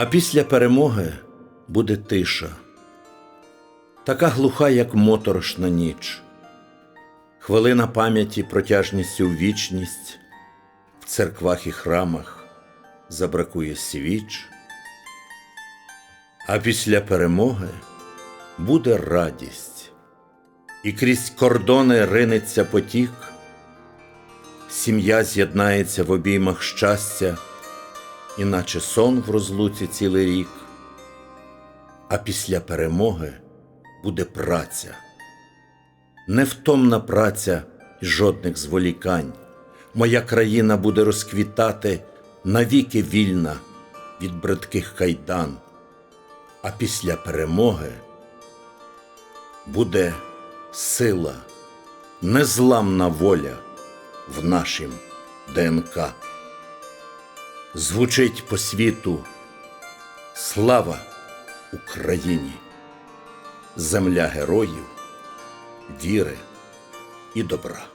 А після перемоги буде тиша, така глуха, як моторошна ніч, хвилина пам'яті протяжністю в вічність, в церквах і храмах забракує свіч, а після перемоги буде радість, і крізь кордони ринеться потік, сім'я з'єднається в обіймах щастя іначе сон в розлуці цілий рік, а після перемоги буде праця, невтомна праця і жодних зволікань. Моя країна буде розквітати навіки вільна від бридких кайдан, а після перемоги буде сила, незламна воля в нашім ДНК звучить по світу Слава Україні, земля героїв, віри і добра.